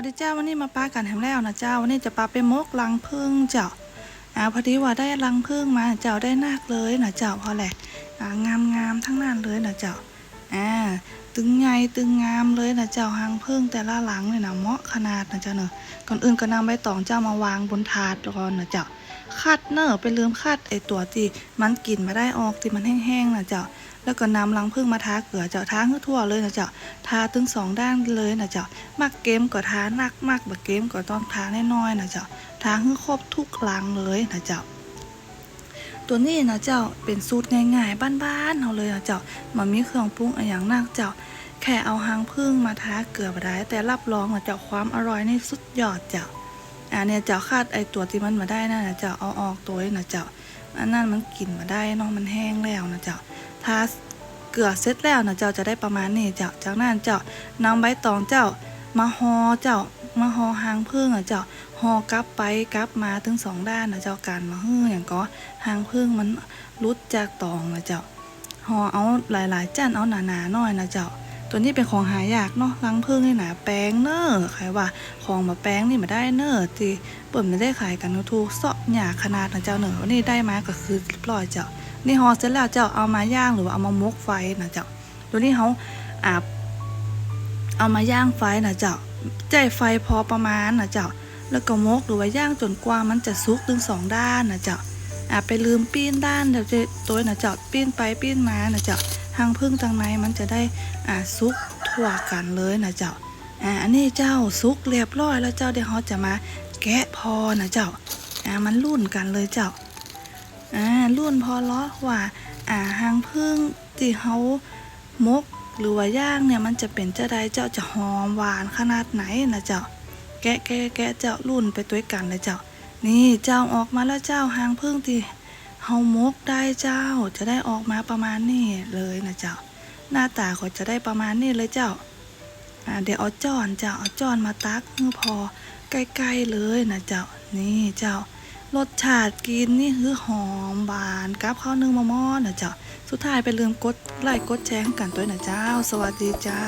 วัสดีเจ้าวันนี้มาปากันแฮมแล้วนะเจ้าวันนี้จะปาเป็นมกลังพึ่งเจ้าอ่าพอดีว่าได้ลังพึ่งมาเจ้าได้นักเลยนะเจ้าเพราะแหละอ่างามงามๆทั้งนั้นเลยนะเจ้า อ่าตึงใหญ่ตึงงามเลยนะเจ้าหางพึ่งแต่ละหลังเนี่ยนะเหมาะขนาดนะเจ้าเนอะก่อนอื่นก็นำใบตองเจ้ามาวางบนถาดก่อนนะเจ้าคัดเนอะไปลืมคัดไอตัวที่มันกินมาได้ออกที่มันแห้งๆนะเจ้าแล้วก็นำลังพึ่งมาทาเกลือเจ้าทาให้ทั่วเลยนะเจ้าทาถึงสองด้านเลยนะเจ้ามักเกมก็ทานักมากแบบเกมก็ต้องทาน้อยๆนะเจ้าทาให้ครบทุกลังเลยนะเจ้า ตัวนี้นะเจ้าเป็นสูตรง่ายๆบ้านๆเอาเลยนะเจ้ามันมีเครื่องปรุงอย่างนักเจ้า แค่เอาหางพึ่งมาทาเกลือมาได้แต่รับรองนะเจ้าความอร่อยนี่สุดยอดเจ้าอันเนี้ยเจ้าคาดไอตัวที่มันมาได้นั่นนะเจ้าเอาออกตัวนะเจ้าอันนั้นมันกินมาได้เนาะมันแห้งแล้วนะเจ้าทาเกลือเสร็จแล้วนะเจ้าจะได้ประมาณนี้เจ้าจากนั้นเจ้านำใบตองเจ้ามาห่อเจ้ามาห่อหางพึ่งอะเจ้า ห่อกลับไปกลับมาถึงสองด้านนะเจ้าการมาฮื้ออย่างก็หางพึ่งมันรุดจากตองนะเจ้าห่อเอาหลายๆจ้านเอาหนาๆหน่อยนะเจ้าตัวนี้เป็นของหายากเนาะรังพึ่งนี่หนาแป้งเนอใครว่าของมาแป้งนี่มาได้เนอร์ที่เปิดไม่ได้ขายกันทูกเสาะหยาขนาดนะเจ้าเนอวันนี้ได้มาก็คือเรียบร้อยเจ้านี่ฮอเสร็จแล้วเจ้าเอามาย่างหรือว่าเอามามกไฟนะเจ้าตัวนี้เขาอาบเอามาย่างไฟนะเจ้าใจไฟพอประมาณนะเจ้า แล้วก็มกหรือว่าย่างจนกว่ามันจะสุกถึงสองด้านนะเจ้าอาไปลืมปิ้นด้านเดี๋ยวจะตัวนะเจ้าปิ้นไปปิ้นมานะเจ้าทางพึ่งทางในมันจะได้อ่าสุกทั่วกันเลยนะเจ้าอ่าอันนี้เจ้าสุกเรียบร้อยแล้วเจ้าเดี๋ยวเขาจะมาแกะพอนะเจ้าอ่ามันรุ่นกันเลยเจ้าอ่ารุ่นพอล้อว่าอ่าหางพึ่งที่เขามกหรือว่าย่างเนี่ยมันจะเป็นเจ้าใดเจ้าจะหอมหวานขนาดไหนนะเจ้า แกะแกะแกะเจ้ารุ่นไปตัวกันเลยเจ้า นี่เจ้าออกมาแล้วเจ้าหางพึ่งที่เฮามกได้เจ้า จะได้ออกมาประมาณนี้เลยนะเจ้า หน้าตาก็จะได้ประมาณนี้เลยเจ้าเดี๋ยวเอาจอนเจ้าเอาจอนมาตักมือพอใกล้ๆเลยนะเจ้า นี่เจ้ารสชาติกินนี่คือหอมบานกับข้าวนึ่งมะม่อนะเจ้า สุดท้ายไปลืมกดไลค์กดแชร์กันตัวนะเจ้า สวัสดีเจ้า